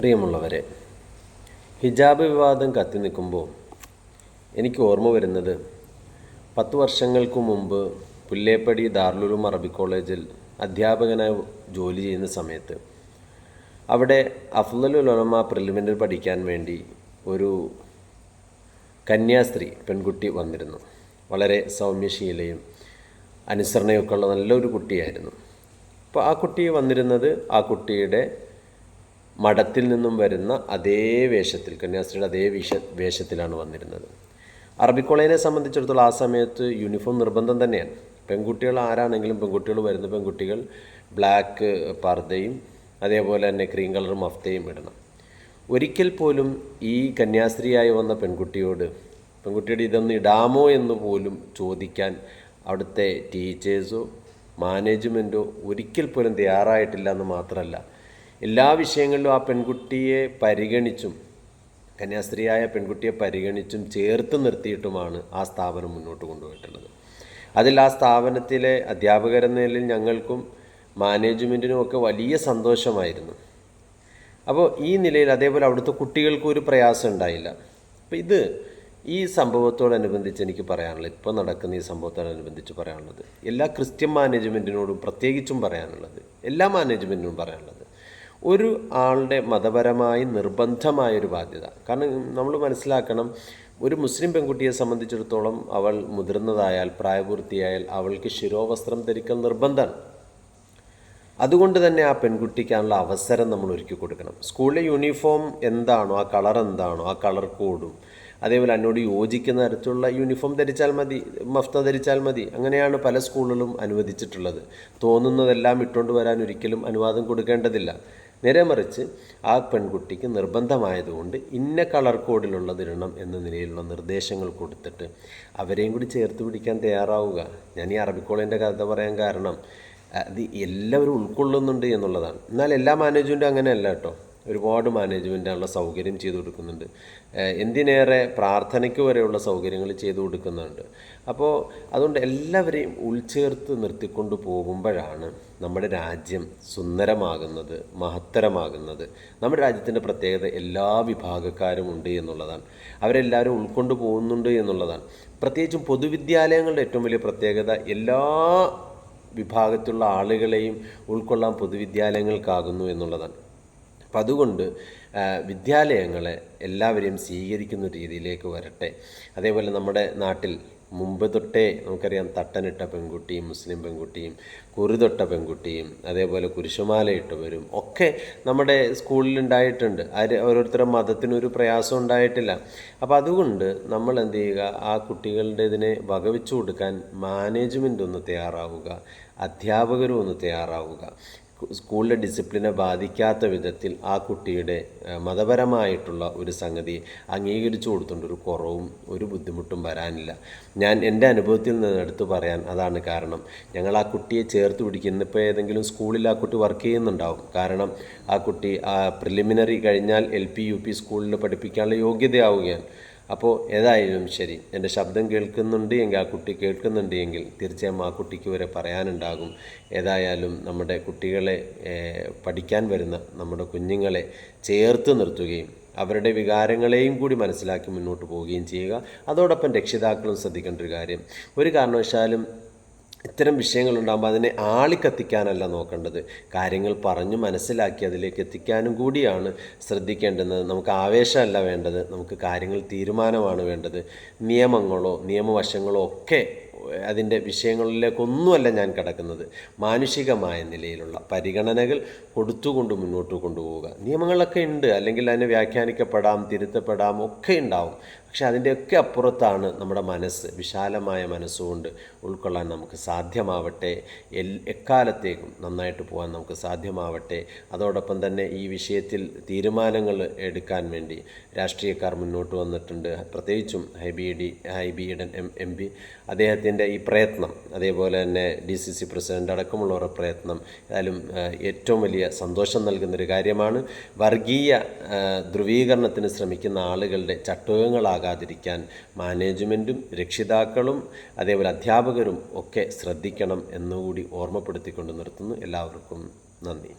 പ്രിയമുള്ളവരെ ഹിജാബ് വിവാദം കത്തി നിൽക്കുമ്പോൾ എനിക്ക് ഓർമ്മ വരുന്നത് പത്ത് വർഷങ്ങൾക്ക് മുമ്പ് പുല്ലേപ്പടി ദാർലുലും അറബി കോളേജിൽ അധ്യാപകനായി ജോലി ചെയ്യുന്ന സമയത്ത് അവിടെ അഫ്ലലുൽ ഉലമ പ്രിലിമിനറി പഠിക്കാൻ വേണ്ടി ഒരു കന്യാസ്ത്രീ പെൺകുട്ടി വന്നിരുന്നു. വളരെ സൗമ്യശീലയും അനുസരണയൊക്കെ ഉള്ള നല്ലൊരു കുട്ടിയായിരുന്നു. അപ്പോൾ ആ കുട്ടി വന്നിരുന്നത് ആ കുട്ടിയുടെ മഠത്തിൽ നിന്നും വരുന്ന അതേ വേഷത്തിൽ കന്യാസ്ത്രീയുടെ അതേ വിഷ വേഷത്തിലാണ് വന്നിരുന്നത്. അറബി കോളേജിനെ സംബന്ധിച്ചിടത്തോളം ആ സമയത്ത് യൂണിഫോം നിർബന്ധം തന്നെയാണ്. പെൺകുട്ടികൾ ആരാണെങ്കിലും പെൺകുട്ടികൾ വരുന്ന പെൺകുട്ടികൾ ബ്ലാക്ക് പർദ്ദയും അതേപോലെ തന്നെ ക്രീം കളർ മഫ്തയും ഇടണം. ഒരിക്കൽ പോലും ഈ കന്യാസ്ത്രീയായി വന്ന പെൺകുട്ടിയോട് പെൺകുട്ടിയുടെ ഇതൊന്ന് ഇടാമോ എന്ന് പോലും ചോദിക്കാൻ അവിടുത്തെ ടീച്ചേഴ്സോ മാനേജ്മെന്റോ ഒരിക്കൽ പോലും തയ്യാറായിട്ടില്ല എന്ന് മാത്രമല്ല എല്ലാ വിഷയങ്ങളിലും ആ പെൺകുട്ടിയെ പരിഗണിച്ചും കന്യാസ്ത്രീയായ പെൺകുട്ടിയെ പരിഗണിച്ചും ചേർത്ത് നിർത്തിയിട്ടുമാണ് ആ സ്ഥാപനം മുന്നോട്ട് കൊണ്ടുപോയിട്ടുള്ളത്. അതിൽ ആ സ്ഥാപനത്തിലെ അധ്യാപകരെന്ന നിലയിൽ ഞങ്ങൾക്കും മാനേജ്മെന്റിനും ഒക്കെ വലിയ സന്തോഷമായിരുന്നു. അപ്പോൾ ഈ നിലയിൽ അതേപോലെ അവിടുത്തെ കുട്ടികൾക്കും ഒരു പ്രയാസം ഉണ്ടായില്ല. അപ്പോൾ ഇത് ഈ സംഭവത്തോടനുബന്ധിച്ച് എനിക്ക് പറയാനുള്ളത് ഇപ്പോൾ നടക്കുന്ന ഈ സംഭവത്തോടനുബന്ധിച്ച് പറയാനുള്ളത് എല്ലാ ക്രിസ്ത്യൻ മാനേജ്മെന്റിനോടും പ്രത്യേകിച്ചും പറയാനുള്ളത് എല്ലാ മാനേജ്മെന്റിനും പറയാനുള്ളത് ഒരു ആളുടെ മതപരമായി നിർബന്ധമായൊരു ബാധ്യത. കാരണം നമ്മൾ മനസ്സിലാക്കണം ഒരു മുസ്ലിം പെൺകുട്ടിയെ സംബന്ധിച്ചിടത്തോളം അവൾ മുതിർന്നതായാൽ പ്രായപൂർത്തിയായാൽ അവൾക്ക് ശിരോവസ്ത്രം ധരിക്കൽ നിർബന്ധമാണ്. അതുകൊണ്ട് തന്നെ ആ പെൺകുട്ടിക്കാനുള്ള അവസരം നമ്മൾ ഒരുക്കി കൊടുക്കണം. സ്കൂളിലെ യൂണിഫോം എന്താണോ ആ കളർ എന്താണോ ആ കളർ കോഡും അതേപോലെ എന്നോട് യോജിക്കുന്ന തരത്തിലുള്ള യൂണിഫോം ധരിച്ചാൽ മതി മഫ്ത ധരിച്ചാൽ മതി. അങ്ങനെയാണ് പല സ്കൂളുകളും അനുവദിച്ചിട്ടുള്ളത്. തോന്നുന്നതെല്ലാം ഇട്ടുകൊണ്ട് വരാൻ ഒരിക്കലും അനുവാദം കൊടുക്കേണ്ടതില്ല. നേരെ മറിച്ച് ആ പെൺകുട്ടിക്ക് നിർബന്ധമായതുകൊണ്ട് ഇന്ന കളർ കോഡിലുള്ളതിരണം എന്ന നിലയിലുള്ള നിർദ്ദേശങ്ങൾ കൊടുത്തിട്ട് അവരെയും കൂടി ചേർത്ത് പിടിക്കാൻ തയ്യാറാവുക. ഞാൻ ഈ അറബിക്കോളിന്റെ കഥ പറയാൻ കാരണം അത് എല്ലാവരും ഉൾക്കൊള്ളുന്നുണ്ട് എന്നുള്ളതാണ്. എന്നാൽ എല്ലാ മാനേജ്മെന്റും അങ്ങനെയല്ല കേട്ടോ. ഒരുപാട് മാനേജ്മെന്റിനുള്ള സൗകര്യം ചെയ്തു കൊടുക്കുന്നുണ്ട്. എന്തിനേറെ പ്രാർത്ഥനയ്ക്ക് വരെയുള്ള സൗകര്യങ്ങൾ ചെയ്തു കൊടുക്കുന്നുണ്ട്. അപ്പോൾ അതുകൊണ്ട് എല്ലാവരെയും ഉൾച്ചേർത്ത് നിർത്തിക്കൊണ്ട് പോകുമ്പോഴാണ് നമ്മുടെ രാജ്യം സുന്ദരമാകുന്നത് മഹത്തരമാകുന്നത്. നമ്മുടെ രാജ്യത്തിന്റെ പ്രത്യേകത എല്ലാ വിഭാഗക്കാരും ഉണ്ട് എന്നുള്ളതാണ്. അവരെല്ലാവരും ഉൾക്കൊണ്ട് പോകുന്നുണ്ട് എന്നുള്ളതാണ്. പ്രത്യേകിച്ചും പൊതുവിദ്യാലയങ്ങളുടെ ഏറ്റവും വലിയ പ്രത്യേകത എല്ലാ വിഭാഗത്തിലുള്ള ആളുകളെയും ഉൾക്കൊള്ളാൻ പൊതുവിദ്യാലയങ്ങൾക്കാകുന്നു എന്നുള്ളതാണ്. അപ്പം അതുകൊണ്ട് വിദ്യാലയങ്ങളെ എല്ലാവരെയും സ്വീകരിക്കുന്ന രീതിയിലേക്ക് വരട്ടെ. അതേപോലെ നമ്മുടെ നാട്ടിൽ മുമ്പ് തൊട്ടേ നമുക്കറിയാം തട്ടനിട്ട പെൺകുട്ടിയും മുസ്ലിം പെൺകുട്ടിയും കുറുതൊട്ട പെൺകുട്ടിയും അതേപോലെ കുരിശുമാലയിട്ടവരും ഒക്കെ നമ്മുടെ സ്കൂളിൽ ഉണ്ടായിട്ടുണ്ട്. ആര് ഓരോരുത്തരുടെ മതത്തിനൊരു പ്രയാസം ഉണ്ടായിട്ടില്ല. അപ്പോൾ അതുകൊണ്ട് നമ്മൾ എന്ത് ചെയ്യുക? ആ കുട്ടികളുടെ ഇതിനെ വകവെച്ചു കൊടുക്കാൻ മാനേജ്മെന്റ് ഒന്ന് തയ്യാറാവുക. അധ്യാപകരും ഒന്ന് തയ്യാറാവുക. സ്കൂളിലെ ഡിസിപ്ലിനെ ബാധിക്കാത്ത വിധത്തിൽ ആ കുട്ടിയുടെ മതപരമായിട്ടുള്ള ഒരു സംഗതി അംഗീകരിച്ചു കൊടുത്തുകൊണ്ട് ഒരു കുറവും ഒരു ബുദ്ധിമുട്ടും വരാനില്ല. ഞാൻ എന്റെ അനുഭവത്തിൽ നിന്ന് എടുത്തു പറയാൻ അതാണ് കാരണം. ഞങ്ങൾ ആ കുട്ടിയെ ചേർത്ത് പിടിക്കുന്ന ഇപ്പോൾ ഏതെങ്കിലും സ്കൂളിൽ ആ കുട്ടി വർക്ക് ചെയ്യുന്നുണ്ടാവും. കാരണം ആ കുട്ടി ആ പ്രിലിമിനറി കഴിഞ്ഞാൽ എൽ പി യു പി സ്കൂളിൽ പഠിപ്പിക്കാനുള്ള യോഗ്യതയാവുകയാണ്. അപ്പോൾ ഏതായാലും ശരി. എന്റെ ശബ്ദം കേൾക്കുന്നുണ്ട് എങ്കിൽ ആ കുട്ടി കേൾക്കുന്നുണ്ട് എങ്കിൽ തീർച്ചയായും ആ കുട്ടിക്ക് വരെ പറയാനുണ്ടാകും. ഏതായാലും നമ്മുടെ കുട്ടികളെ പഠിക്കാൻ വരുന്ന നമ്മുടെ കുഞ്ഞുങ്ങളെ ചേർത്ത് നിർത്തുകയും അവരുടെ വികാരങ്ങളെയും കൂടി മനസ്സിലാക്കി മുന്നോട്ട് പോവുകയും ചെയ്യുക. അതോടൊപ്പം രക്ഷിതാക്കളും ശ്രദ്ധിക്കേണ്ട ഒരു കാര്യം. ഒരു കാരണവശാലും ഇത്തരം വിഷയങ്ങളുണ്ടാകുമ്പോൾ അതിനെ ആളിക്കത്തിക്കാനല്ല നോക്കേണ്ടത്. കാര്യങ്ങൾ പറഞ്ഞു മനസ്സിലാക്കി അതിലേക്ക് എത്തിക്കാനും കൂടിയാണ് ശ്രദ്ധിക്കേണ്ടത് നമുക്ക് ആവേശമല്ല വേണ്ടത്. നമുക്ക് കാര്യങ്ങൾ തീരുമാനമാണ് വേണ്ടത്. നിയമങ്ങളോ നിയമവശങ്ങളോ ഒക്കെ അതിന്റെ വിഷയങ്ങളിലേക്കൊന്നുമല്ല ഞാൻ കിടക്കുന്നത്. മാനുഷികമായ നിലയിലുള്ള പരിഗണനകൾ കൊടുത്തുകൊണ്ട് മുന്നോട്ട് കൊണ്ടുപോവുക. നിയമങ്ങളൊക്കെ ഉണ്ട്. അല്ലെങ്കിൽ അതിനെ വ്യാഖ്യാനിക്കപ്പെടാം തിരുത്തപ്പെടാം ഒക്കെ ഉണ്ടാവും. പക്ഷെ അതിന്റെയൊക്കെ അപ്പുറത്താണ് നമ്മുടെ മനസ്സ്. വിശാലമായ മനസ്സുകൊണ്ട് ഉൾക്കൊള്ളാൻ നമുക്ക് സാധ്യമാവട്ടെ. എൽ എക്കാലത്തേക്കും നന്നായിട്ട് പോകാൻ നമുക്ക് സാധ്യമാവട്ടെ. അതോടൊപ്പം തന്നെ ഈ വിഷയത്തിൽ തീരുമാനങ്ങൾ എടുക്കാൻ വേണ്ടി രാഷ്ട്രീയക്കാർ മുന്നോട്ട് വന്നിട്ടുണ്ട്. പ്രത്യേകിച്ചും Hibi D Hibi Eden M M P. അദ്ദേഹത്തിന്റെ ഈ പ്രയത്നം അതേപോലെ തന്നെ ഡി സി സി പ്രസിഡന്റ് അടക്കമുള്ളവരുടെ പ്രയത്നം ഏതായാലും ഏറ്റവും വലിയ സന്തോഷം നൽകുന്നൊരു കാര്യമാണ്. വർഗീയ ധ്രുവീകരണത്തിന് ശ്രമിക്കുന്ന ആളുകളുടെ ചട്ടുകങ്ങളാകാതിരിക്കാൻ മാനേജ്മെന്റും രക്ഷിതാക്കളും അതേപോലെ അധ്യാപകരും ഒക്കെ ശ്രദ്ധിക്കണം എന്നുകൂടി ഓർമ്മപ്പെടുത്തിക്കൊണ്ട് നിർത്തുന്നു. എല്ലാവർക്കും നന്ദി.